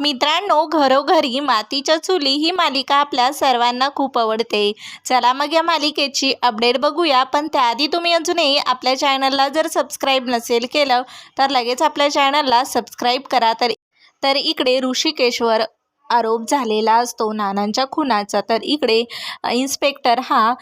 मित्रांनो घरोघरी मातीच्या चुली ही मालिका आपल्या सर्वांना खूप आवडते. चला मग या मालिकेची अपडेट बघूया. पण त्याआधी तुम्ही अजूनही आपल्या चॅनलला जर सबस्क्राईब नसेल केलं तर लगेच आपल्या चॅनलला सबस्क्राईब करा. तर तर इकडे ऋषिकेश्वर आरोप झालेला असतो नानांच्या खुनाचा. तर इकडे इन्स्पेक्टर हा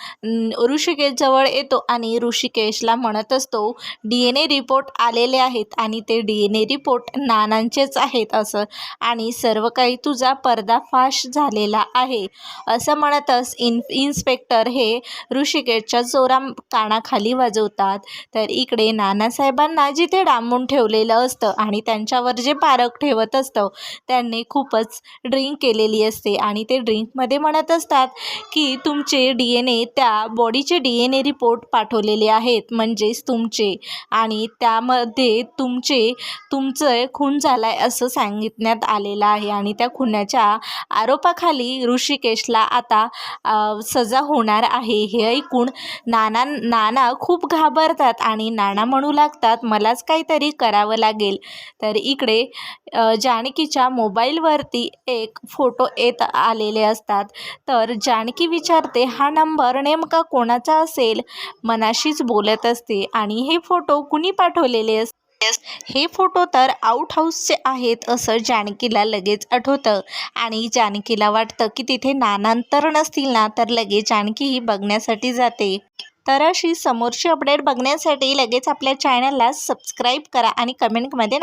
ऋषिकेशजवळ येतो आणि ऋषिकेशला म्हणत असतो डी एन ए रिपोर्ट आलेले आहेत आणि ते डी एन ए रिपोर्ट नानांचेच आहेत असं. आणि सर्व काही तुझा पर्दाफाश झालेला आहे. असं म्हणतच इन इन्स्पेक्टर हे ऋषिकेशच्या जोरा कानाखाली वाजवतात. तर इकडे नानासाहेबांना जिथे डांबून ठेवलेलं असतं आणि त्यांच्यावर जे पारख ठेवत असतं त्यांनी खूपच ड्रिंक केलेली असते आणि ते ड्रिंकमध्ये म्हणत असतात की तुमचे डी एन ए त्या बॉडीचे डी एन ए रिपोर्ट पाठवलेले आहेत म्हणजेच तुमचे. आणि त्यामध्ये तुमचे तुमचं खून झाला आहे असं सांगितण्यात आलेलं आहे. आणि त्या खुनाच्या आरोपाखाली ऋषिकेशला आता सजा होणार आहे. हे ऐकून नाना नाना खूप घाबरतात आणि नाना म्हणू लागतात मलाच काहीतरी करावं लागेल. तर इकडे जानकीच्या मोबाईलवरती एक फोटो येत आलेले असतात. तर जानकी विचारते हा नंबर नेमका कोणाचा असेल? मनाशीच बोलत असते. आणि हे फोटो कुणी पाठवलेले असते हे फोटो तर आउट हाऊसचे आहेत असं जानकीला लगेच आठवतं. आणि जानकीला वाटतं की तिथे नानांतर नसतील ना तर लगेच जानकी ही बघण्यासाठी जाते. तर अशी समोरची अपडेट बघण्यासाठी लगेच आपल्या चॅनलला सबस्क्राईब करा आणि कमेंटमध्ये